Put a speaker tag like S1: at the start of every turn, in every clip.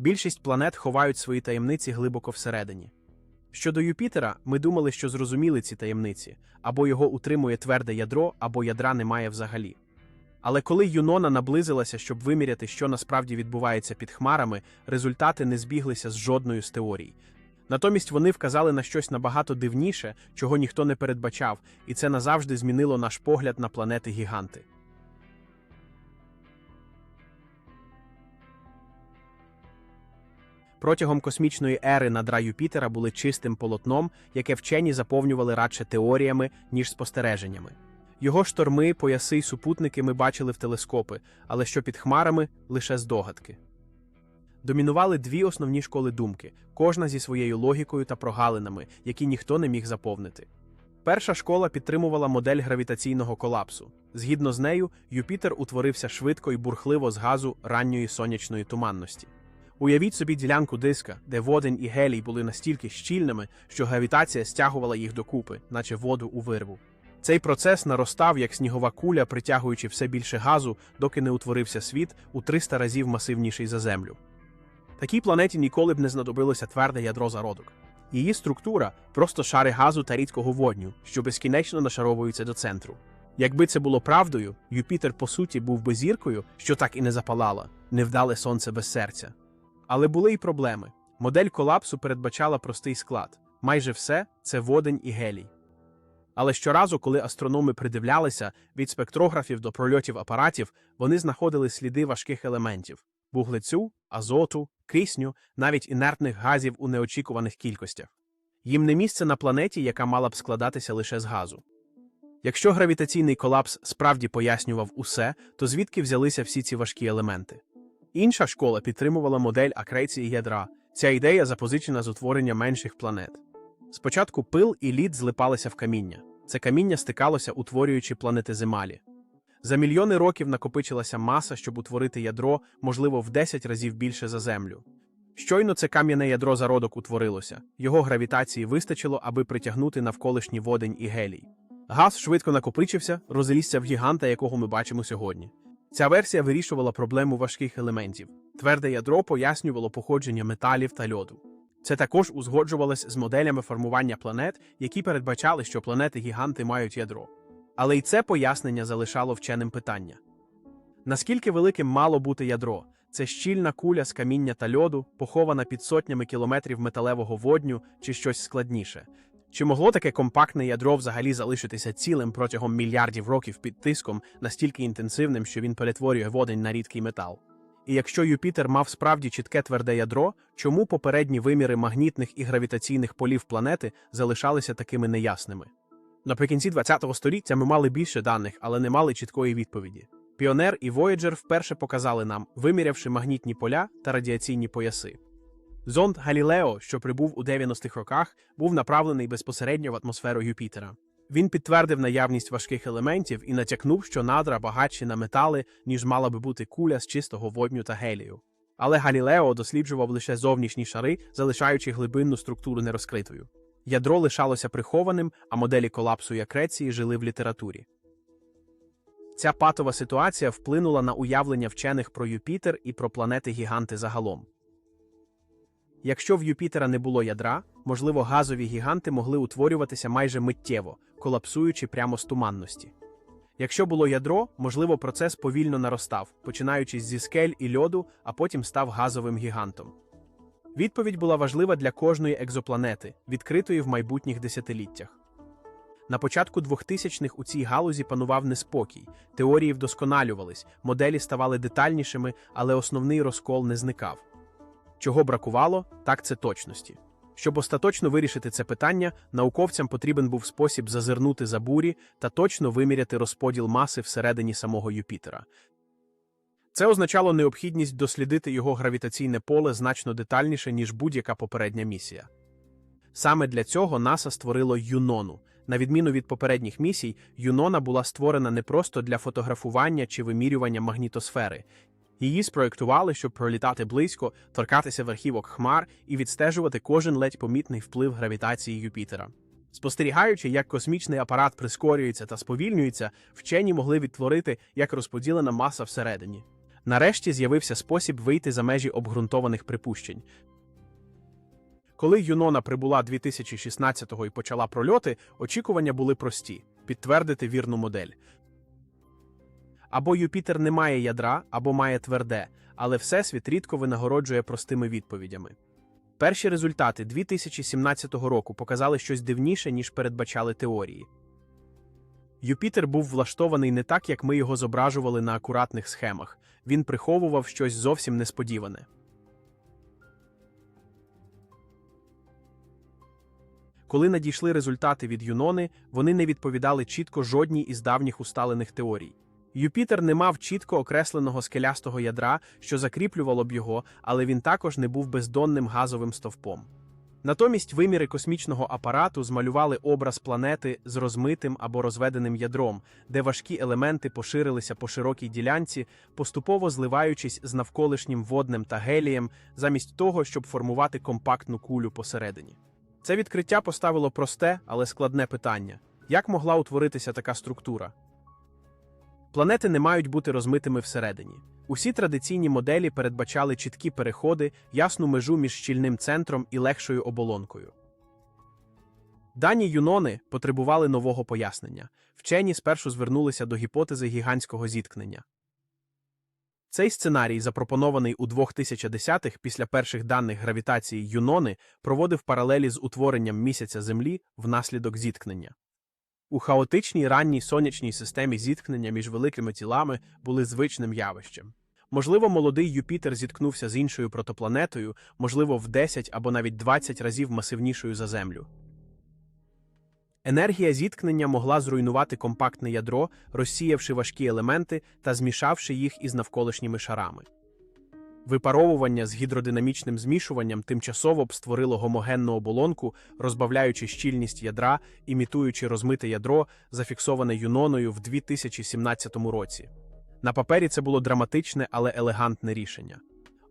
S1: Більшість планет ховають свої таємниці глибоко всередині. Щодо Юпітера, ми думали, що зрозуміли ці таємниці або його утримує тверде ядро, або ядра немає взагалі. Але коли Юнона наблизилася, щоб виміряти, що насправді відбувається під хмарами, результати не збіглися з жодною з теорій. Натомість вони вказали на щось набагато дивніше, чого ніхто не передбачав, і це назавжди змінило наш погляд на планети гіганти. Протягом космічної ери надра Юпітера були чистим полотном, яке вчені заповнювали радше теоріями, ніж спостереженнями. Його шторми, пояси й супутники ми бачили в телескопи, але що під хмарами лише здогадки. Домінували дві основні школи думки, кожна зі своєю логікою та прогалинами, які ніхто не міг заповнити. Перша школа підтримувала модель гравітаційного колапсу. Згідно з нею, Юпітер утворився швидко і бурхливо з газу ранньої сонячної туманності. Уявіть собі ділянку диска, де водень і гелій були настільки щільними, що гравітація стягувала їх докупи, наче воду у вирву. Цей процес наростав як снігова куля, притягуючи все більше газу, доки не утворився світ у 300 разів масивніший за Землю. Такій планеті ніколи б не знадобилося тверде ядро зародок. Її структура просто шари газу та рідкого водню, що безкінечно нашаровуються до центру. Якби це було правдою, Юпітер, по суті, був би зіркою, що так і не запалала, невдале сонце без серця. Але були й проблеми. Модель колапсу передбачала простий склад майже все це водень і гелій. Але щоразу, коли астрономи придивлялися від спектрографів до прольотів апаратів, вони знаходили сліди важких елементів вуглецю, азоту, кисню, навіть інертних газів у неочікуваних кількостях. Їм не місце на планеті, яка мала б складатися лише з газу. Якщо гравітаційний колапс справді пояснював усе, то звідки взялися всі ці важкі елементи? Інша школа підтримувала модель акреції ядра. Ця ідея запозичена з утворення менших планет. Спочатку пил і лід злипалися в каміння. Це каміння стикалося, утворюючи планетиземалі. За мільйони років накопичилася маса, щоб утворити ядро, можливо, в 10 разів більше за Землю. Щойно це кам'яне ядро зародок утворилося, його гравітації вистачило, аби притягнути навколишній водень і гелій. Газ швидко накопичився, розлізся в гіганта, якого ми бачимо сьогодні. Ця версія вирішувала проблему важких елементів. Тверде ядро пояснювало походження металів та льоду. Це також узгоджувалось з моделями формування планет, які передбачали, що планети-гіганти мають ядро. Але й це пояснення залишало вченим питання. Наскільки великим мало бути ядро? Це щільна куля з каміння та льоду, похована під сотнями кілометрів металевого водню чи щось складніше. Чи могло таке компактне ядро взагалі залишитися цілим протягом мільярдів років під тиском, настільки інтенсивним, що він перетворює водень на рідкий метал? І якщо Юпітер мав справді чітке тверде ядро, чому попередні виміри магнітних і гравітаційних полів планети залишалися такими неясними? Наприкінці ХХ століття ми мали більше даних, але не мали чіткої відповіді. Піонер і Voyager вперше показали нам, вимірявши магнітні поля та радіаційні пояси. Зонд Галілео, що прибув у 90-х роках, був направлений безпосередньо в атмосферу Юпітера. Він підтвердив наявність важких елементів і натякнув, що надра багатші на метали, ніж мала би бути куля з чистого водню та гелію. Але Галілео досліджував лише зовнішні шари, залишаючи глибинну структуру нерозкритою. Ядро лишалося прихованим, а моделі колапсу і акреції жили в літературі. Ця патова ситуація вплинула на уявлення вчених про Юпітер і про планети-гіганти загалом. Якщо в Юпітера не було ядра, можливо, газові гіганти могли утворюватися майже миттєво, колапсуючи прямо з туманності. Якщо було ядро, можливо, процес повільно наростав, починаючи зі скель і льоду, а потім став газовим гігантом. Відповідь була важлива для кожної екзопланети, відкритої в майбутніх десятиліттях. На початку 2000-х у цій галузі панував неспокій, теорії вдосконалювались, моделі ставали детальнішими, але основний розкол не зникав. Чого бракувало, так це точності. Щоб остаточно вирішити це питання, науковцям потрібен був спосіб зазирнути за бурі та точно виміряти розподіл маси всередині самого Юпітера. Це означало необхідність дослідити його гравітаційне поле значно детальніше, ніж будь-яка попередня місія. Саме для цього НАСА створило Юнону. На відміну від попередніх місій, Юнона була створена не просто для фотографування чи вимірювання магнітосфери. Її спроєктували, щоб пролітати близько, торкатися верхівок хмар і відстежувати кожен ледь помітний вплив гравітації Юпітера. Спостерігаючи, як космічний апарат прискорюється та сповільнюється, вчені могли відтворити, як розподілена маса всередині. Нарешті з'явився спосіб вийти за межі обґрунтованих припущень. Коли Юнона прибула 2016-го і почала прольоти, очікування були прості підтвердити вірну модель. Або Юпітер не має ядра, або має тверде, але Всесвіт рідко винагороджує простими відповідями. Перші результати 2017 року показали щось дивніше, ніж передбачали теорії. Юпітер був влаштований не так, як ми його зображували на акуратних схемах. Він приховував щось зовсім несподіване. Коли надійшли результати від Юнони, вони не відповідали чітко жодній із давніх усталених теорій. Юпітер не мав чітко окресленого скелястого ядра, що закріплювало б його, але він також не був бездонним газовим стовпом. Натомість виміри космічного апарату змалювали образ планети з розмитим або розведеним ядром, де важкі елементи поширилися по широкій ділянці, поступово зливаючись з навколишнім воднем та гелієм, замість того, щоб формувати компактну кулю посередині. Це відкриття поставило просте, але складне питання: як могла утворитися така структура? Планети не мають бути розмитими всередині. Усі традиційні моделі передбачали чіткі переходи, ясну межу між щільним центром і легшою оболонкою. Дані Юнони потребували нового пояснення. Вчені спершу звернулися до гіпотези гігантського зіткнення. Цей сценарій, запропонований у 2010-х після перших даних гравітації Юнони, проводив паралелі з утворенням місяця Землі внаслідок зіткнення. У хаотичній ранній сонячній системі зіткнення між великими тілами були звичним явищем. Можливо, молодий Юпітер зіткнувся з іншою протопланетою, можливо, в 10 або навіть 20 разів масивнішою за Землю. Енергія зіткнення могла зруйнувати компактне ядро, розсіявши важкі елементи та змішавши їх із навколишніми шарами. Випаровування з гідродинамічним змішуванням тимчасово б створило гомогенну оболонку, розбавляючи щільність ядра, імітуючи розмите ядро, зафіксоване Юноною в 2017 році. На папері це було драматичне, але елегантне рішення.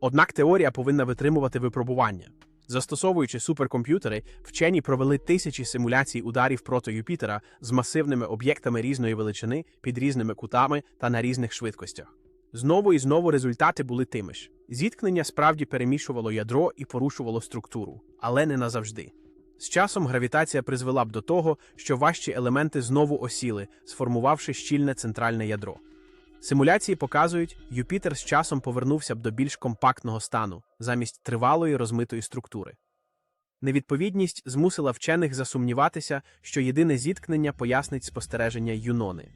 S1: Однак теорія повинна витримувати випробування. Застосовуючи суперкомп'ютери, вчені провели тисячі симуляцій ударів проти Юпітера з масивними об'єктами різної величини під різними кутами та на різних швидкостях. Знову і знову результати були тими ж. Зіткнення справді перемішувало ядро і порушувало структуру, але не назавжди. З часом гравітація призвела б до того, що важчі елементи знову осіли, сформувавши щільне центральне ядро. Симуляції показують, Юпітер з часом повернувся б до більш компактного стану замість тривалої розмитої структури. Невідповідність змусила вчених засумніватися, що єдине зіткнення пояснить спостереження Юнони.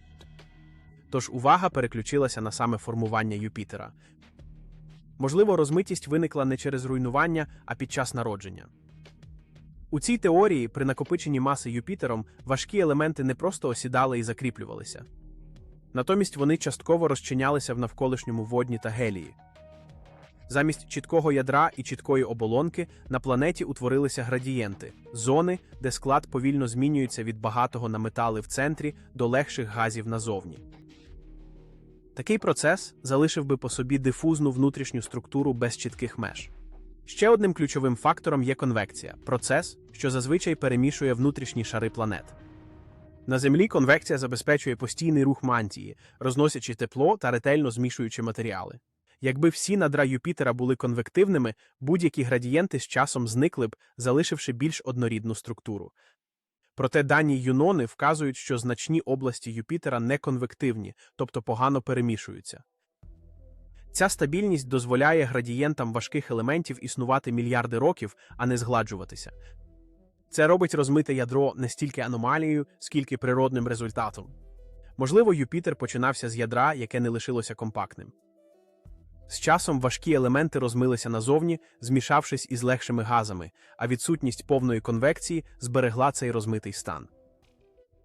S1: Тож увага переключилася на саме формування Юпітера. Можливо, розмитість виникла не через руйнування, а під час народження. У цій теорії, при накопиченні маси Юпітером, важкі елементи не просто осідали і закріплювалися. Натомість вони частково розчинялися в навколишньому водні та гелії. Замість чіткого ядра і чіткої оболонки на планеті утворилися градієнти зони, де склад повільно змінюється від багатого на метали в центрі до легших газів назовні. Такий процес залишив би по собі дифузну внутрішню структуру без чітких меж. Ще одним ключовим фактором є конвекція процес, що зазвичай перемішує внутрішні шари планет. На Землі конвекція забезпечує постійний рух мантії, розносячи тепло та ретельно змішуючи матеріали. Якби всі надра Юпітера були конвективними, будь-які градієнти з часом зникли б, залишивши більш однорідну структуру. Проте дані Юнони вказують, що значні області Юпітера неконвективні, тобто погано перемішуються. Ця стабільність дозволяє градієнтам важких елементів існувати мільярди років, а не згладжуватися. Це робить розмите ядро не стільки аномалією, скільки природним результатом. Можливо, Юпітер починався з ядра, яке не лишилося компактним. З часом важкі елементи розмилися назовні, змішавшись із легшими газами, а відсутність повної конвекції зберегла цей розмитий стан.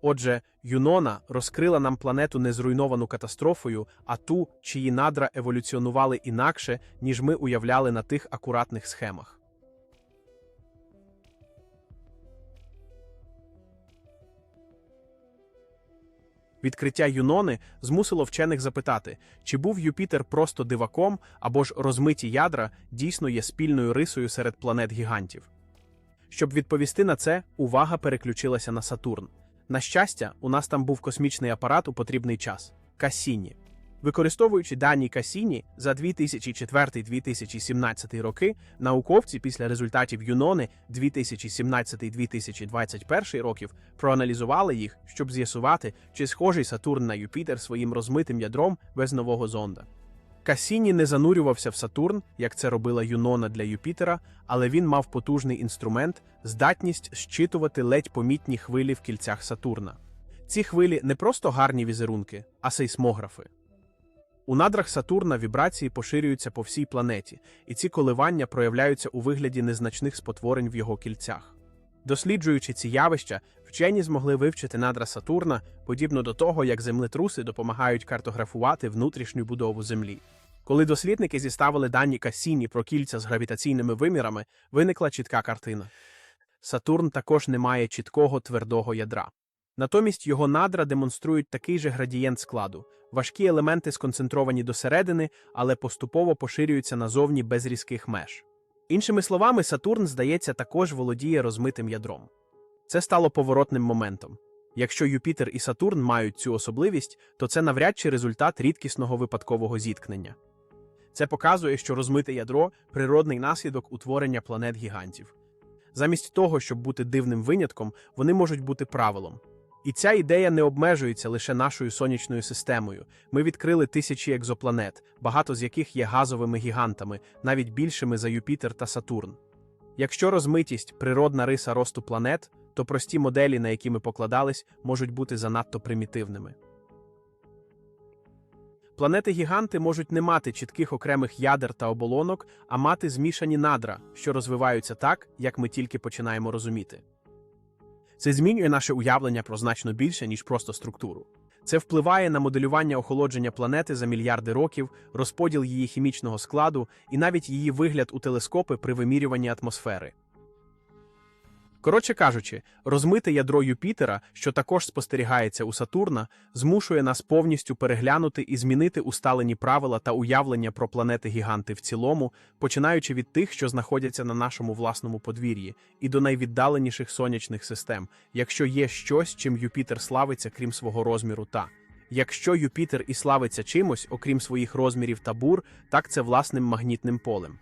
S1: Отже, Юнона розкрила нам планету не зруйновану катастрофою, а ту, чиї надра еволюціонували інакше, ніж ми уявляли на тих акуратних схемах. Відкриття Юнони змусило вчених запитати, чи був Юпітер просто диваком або ж розмиті ядра дійсно є спільною рисою серед планет гігантів. Щоб відповісти на це, увага переключилася на Сатурн. На щастя, у нас там був космічний апарат у потрібний час Кассіні. Використовуючи дані Касіні за 2004-2017 роки, науковці після результатів Юнони 2017-2021 років проаналізували їх, щоб з'ясувати, чи схожий Сатурн на Юпітер своїм розмитим ядром без нового зонда. Касіні не занурювався в Сатурн, як це робила Юнона для Юпітера, але він мав потужний інструмент, здатність щитувати ледь помітні хвилі в кільцях Сатурна. Ці хвилі не просто гарні візерунки, а сейсмографи. У надрах Сатурна вібрації поширюються по всій планеті, і ці коливання проявляються у вигляді незначних спотворень в його кільцях. Досліджуючи ці явища, вчені змогли вивчити надра Сатурна, подібно до того, як землетруси допомагають картографувати внутрішню будову Землі. Коли дослідники зіставили дані Кассіні про кільця з гравітаційними вимірами, виникла чітка картина. Сатурн також не має чіткого твердого ядра. Натомість його надра демонструють такий же градієнт складу. Важкі елементи сконцентровані досередини, але поступово поширюються назовні без різких меж. Іншими словами, Сатурн, здається, також володіє розмитим ядром. Це стало поворотним моментом. Якщо Юпітер і Сатурн мають цю особливість, то це навряд чи результат рідкісного випадкового зіткнення. Це показує, що розмите ядро природний наслідок утворення планет гігантів. Замість того, щоб бути дивним винятком, вони можуть бути правилом. І ця ідея не обмежується лише нашою сонячною системою. Ми відкрили тисячі екзопланет, багато з яких є газовими гігантами, навіть більшими за Юпітер та Сатурн. Якщо розмитість природна риса росту планет, то прості моделі, на які ми покладались, можуть бути занадто примітивними. Планети-гіганти можуть не мати чітких окремих ядер та оболонок, а мати змішані надра, що розвиваються так, як ми тільки починаємо розуміти. Це змінює наше уявлення про значно більше, ніж просто структуру. Це впливає на моделювання охолодження планети за мільярди років, розподіл її хімічного складу і навіть її вигляд у телескопи при вимірюванні атмосфери. Коротше кажучи, розмите ядро Юпітера, що також спостерігається у Сатурна, змушує нас повністю переглянути і змінити усталені правила та уявлення про планети-гіганти в цілому, починаючи від тих, що знаходяться на нашому власному подвір'ї, і до найвіддаленіших сонячних систем, якщо є щось, чим Юпітер славиться, крім свого розміру та. Якщо Юпітер і славиться чимось, окрім своїх розмірів та бур, так це власним магнітним полем.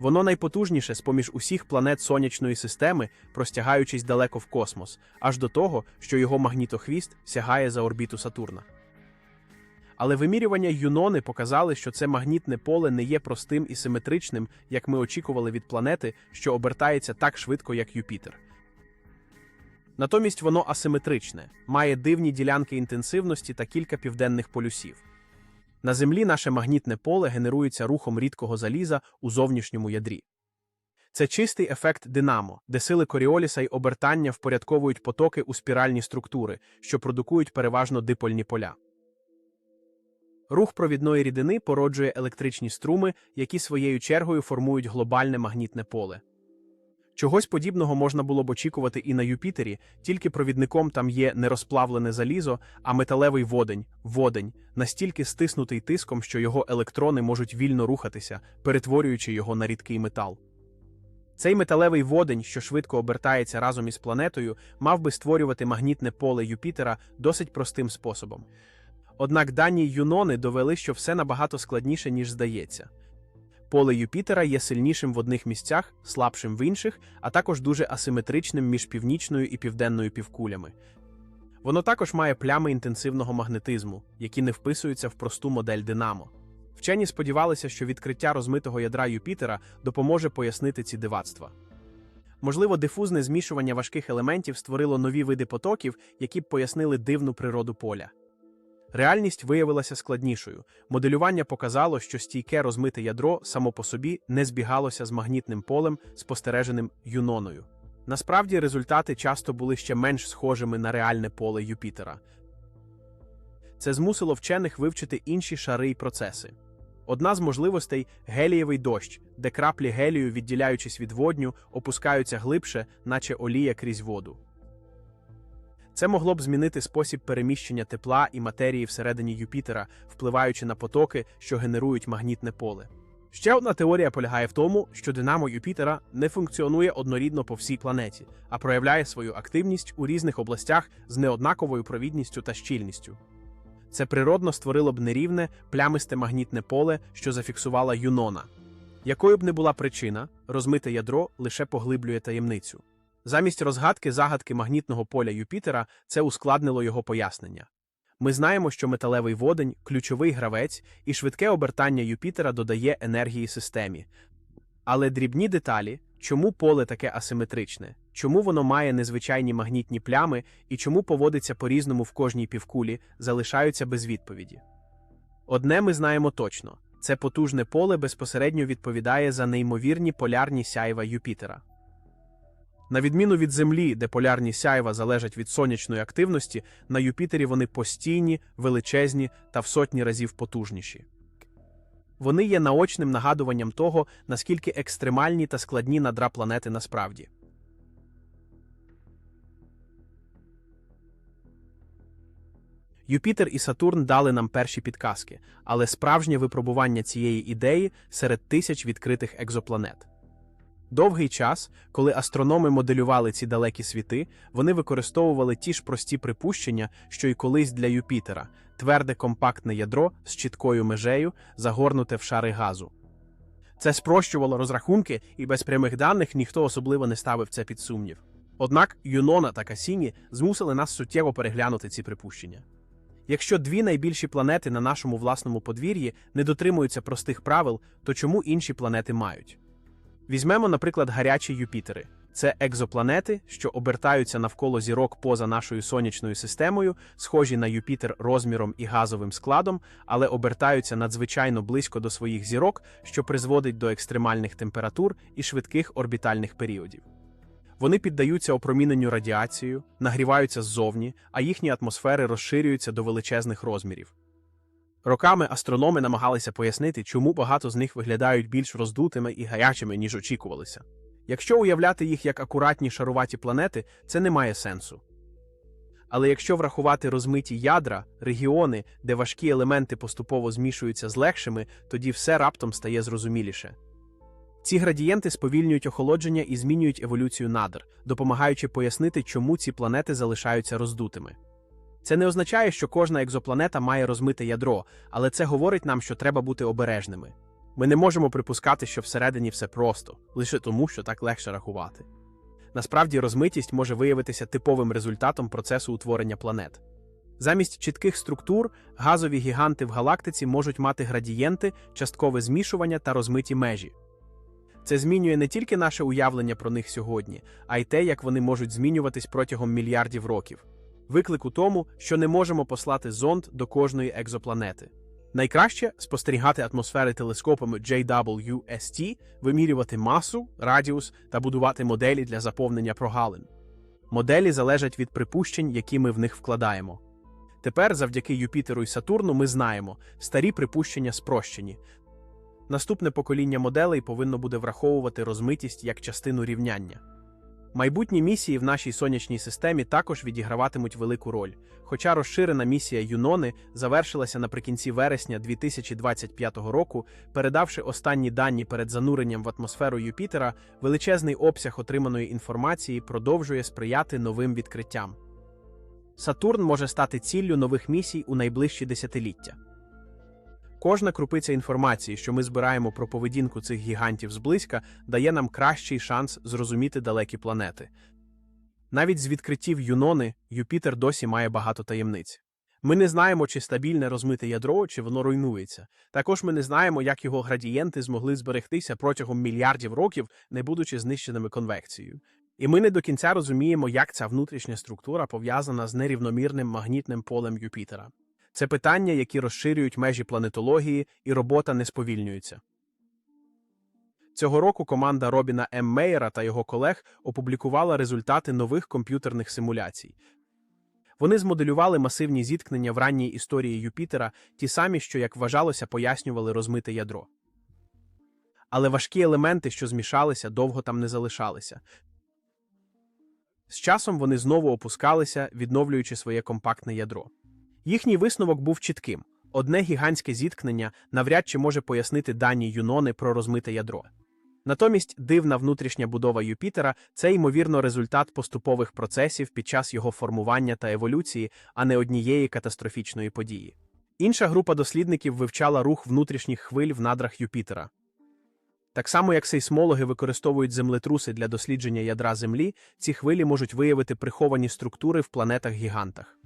S1: Воно найпотужніше з поміж усіх планет сонячної системи, простягаючись далеко в космос, аж до того, що його магнітохвіст сягає за орбіту Сатурна. Але вимірювання Юнони показали, що це магнітне поле не є простим і симетричним, як ми очікували від планети, що обертається так швидко, як Юпітер. Натомість воно асиметричне, має дивні ділянки інтенсивності та кілька південних полюсів. На Землі наше магнітне поле генерується рухом рідкого заліза у зовнішньому ядрі. Це чистий ефект динамо, де сили Коріоліса й обертання впорядковують потоки у спіральні структури, що продукують переважно дипольні поля. Рух провідної рідини породжує електричні струми, які своєю чергою формують глобальне магнітне поле. Чогось подібного можна було б очікувати і на Юпітері, тільки провідником там є не розплавлене залізо, а металевий водень, водень, настільки стиснутий тиском, що його електрони можуть вільно рухатися, перетворюючи його на рідкий метал. Цей металевий водень, що швидко обертається разом із планетою, мав би створювати магнітне поле Юпітера досить простим способом. Однак дані Юнони довели, що все набагато складніше, ніж здається. Поле Юпітера є сильнішим в одних місцях, слабшим в інших, а також дуже асиметричним між північною і південною півкулями. Воно також має плями інтенсивного магнетизму, які не вписуються в просту модель Динамо. Вчені сподівалися, що відкриття розмитого ядра Юпітера допоможе пояснити ці дивацтва. Можливо, дифузне змішування важких елементів створило нові види потоків, які б пояснили дивну природу поля. Реальність виявилася складнішою. Моделювання показало, що стійке розмите ядро само по собі не збігалося з магнітним полем, спостереженим юноною. Насправді, результати часто були ще менш схожими на реальне поле Юпітера. Це змусило вчених вивчити інші шари й процеси. Одна з можливостей гелієвий дощ, де краплі гелію, відділяючись від водню, опускаються глибше, наче олія крізь воду. Це могло б змінити спосіб переміщення тепла і матерії всередині Юпітера, впливаючи на потоки, що генерують магнітне поле. Ще одна теорія полягає в тому, що динамо Юпітера не функціонує однорідно по всій планеті, а проявляє свою активність у різних областях з неоднаковою провідністю та щільністю. Це природно створило б нерівне, плямисте магнітне поле, що зафіксувала Юнона. Якою б не була причина, розмите ядро лише поглиблює таємницю. Замість розгадки загадки магнітного поля Юпітера це ускладнило його пояснення. Ми знаємо, що металевий водень ключовий гравець, і швидке обертання Юпітера додає енергії системі. Але дрібні деталі, чому поле таке асиметричне, чому воно має незвичайні магнітні плями і чому поводиться по-різному в кожній півкулі, залишаються без відповіді. Одне ми знаємо точно це потужне поле безпосередньо відповідає за неймовірні полярні сяйва Юпітера. На відміну від Землі, де полярні сяйва залежать від сонячної активності, на Юпітері вони постійні, величезні та в сотні разів потужніші. Вони є наочним нагадуванням того, наскільки екстремальні та складні надра планети насправді. Юпітер і Сатурн дали нам перші підказки, але справжнє випробування цієї ідеї серед тисяч відкритих екзопланет. Довгий час, коли астрономи моделювали ці далекі світи, вони використовували ті ж прості припущення, що й колись для Юпітера тверде компактне ядро з чіткою межею, загорнуте в шари газу. Це спрощувало розрахунки, і без прямих даних ніхто особливо не ставив це під сумнів. Однак Юнона та Касіні змусили нас суттєво переглянути ці припущення. Якщо дві найбільші планети на нашому власному подвір'ї не дотримуються простих правил, то чому інші планети мають? Візьмемо, наприклад, гарячі Юпітери. Це екзопланети, що обертаються навколо зірок поза нашою сонячною системою, схожі на Юпітер розміром і газовим складом, але обертаються надзвичайно близько до своїх зірок, що призводить до екстремальних температур і швидких орбітальних періодів. Вони піддаються опроміненню радіацією, нагріваються ззовні, а їхні атмосфери розширюються до величезних розмірів. Роками астрономи намагалися пояснити, чому багато з них виглядають більш роздутими і гарячими, ніж очікувалися. Якщо уявляти їх як акуратні шаруваті планети, це не має сенсу. Але якщо врахувати розмиті ядра, регіони, де важкі елементи поступово змішуються з легшими, тоді все раптом стає зрозуміліше. Ці градієнти сповільнюють охолодження і змінюють еволюцію надр, допомагаючи пояснити, чому ці планети залишаються роздутими. Це не означає, що кожна екзопланета має розмите ядро, але це говорить нам, що треба бути обережними. Ми не можемо припускати, що всередині все просто, лише тому, що так легше рахувати. Насправді, розмитість може виявитися типовим результатом процесу утворення планет. Замість чітких структур, газові гіганти в галактиці можуть мати градієнти, часткове змішування та розмиті межі. Це змінює не тільки наше уявлення про них сьогодні, а й те, як вони можуть змінюватись протягом мільярдів років. Виклик у тому, що не можемо послати зонд до кожної екзопланети. Найкраще спостерігати атмосфери телескопами JWST, вимірювати масу, радіус та будувати моделі для заповнення прогалин. Моделі залежать від припущень, які ми в них вкладаємо. Тепер, завдяки Юпітеру і Сатурну, ми знаємо, старі припущення спрощені. Наступне покоління моделей повинно буде враховувати розмитість як частину рівняння. Майбутні місії в нашій сонячній системі також відіграватимуть велику роль. Хоча розширена місія Юнони завершилася наприкінці вересня 2025 року, передавши останні дані перед зануренням в атмосферу Юпітера, величезний обсяг отриманої інформації продовжує сприяти новим відкриттям. Сатурн може стати ціллю нових місій у найближчі десятиліття. Кожна крупиця інформації, що ми збираємо про поведінку цих гігантів зблизька, дає нам кращий шанс зрозуміти далекі планети. Навіть з відкриттів Юнони Юпітер досі має багато таємниць. Ми не знаємо, чи стабільне розмите ядро, чи воно руйнується. Також ми не знаємо, як його градієнти змогли зберегтися протягом мільярдів років, не будучи знищеними конвекцією. І ми не до кінця розуміємо, як ця внутрішня структура пов'язана з нерівномірним магнітним полем Юпітера. Це питання, які розширюють межі планетології, і робота не сповільнюється. Цього року команда Робіна М. Мейера та його колег опублікувала результати нових комп'ютерних симуляцій. Вони змоделювали масивні зіткнення в ранній історії Юпітера, ті самі, що, як вважалося, пояснювали розмите ядро. Але важкі елементи, що змішалися, довго там не залишалися. З часом вони знову опускалися, відновлюючи своє компактне ядро. Їхній висновок був чітким: одне гігантське зіткнення навряд чи може пояснити дані Юнони про розмите ядро. Натомість дивна внутрішня будова Юпітера це ймовірно результат поступових процесів під час його формування та еволюції, а не однієї катастрофічної події. Інша група дослідників вивчала рух внутрішніх хвиль в надрах Юпітера. Так само, як сейсмологи використовують землетруси для дослідження ядра Землі, ці хвилі можуть виявити приховані структури в планетах-гігантах.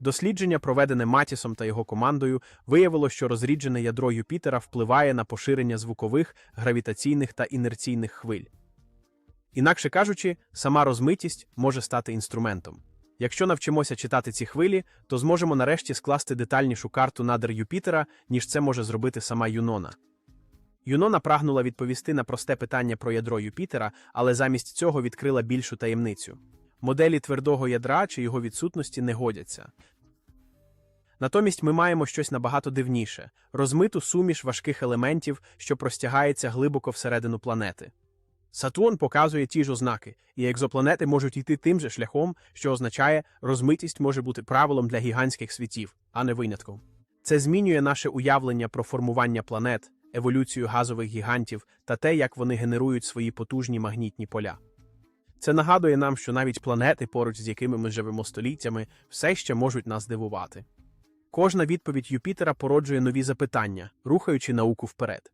S1: Дослідження, проведене Матісом та його командою, виявило, що розріджене ядро Юпітера впливає на поширення звукових, гравітаційних та інерційних хвиль. Інакше кажучи, сама розмитість може стати інструментом. Якщо навчимося читати ці хвилі, то зможемо нарешті скласти детальнішу карту надр Юпітера, ніж це може зробити сама Юнона. Юнона прагнула відповісти на просте питання про ядро Юпітера, але замість цього відкрила більшу таємницю. Моделі твердого ядра чи його відсутності не годяться. Натомість ми маємо щось набагато дивніше розмиту суміш важких елементів, що простягається глибоко всередину планети. Сатурн показує ті ж ознаки, і екзопланети можуть йти тим же шляхом, що означає, розмитість може бути правилом для гігантських світів, а не винятком. Це змінює наше уявлення про формування планет, еволюцію газових гігантів та те, як вони генерують свої потужні магнітні поля. Це нагадує нам, що навіть планети, поруч з якими ми живемо століттями, все ще можуть нас дивувати. Кожна відповідь Юпітера породжує нові запитання, рухаючи науку вперед.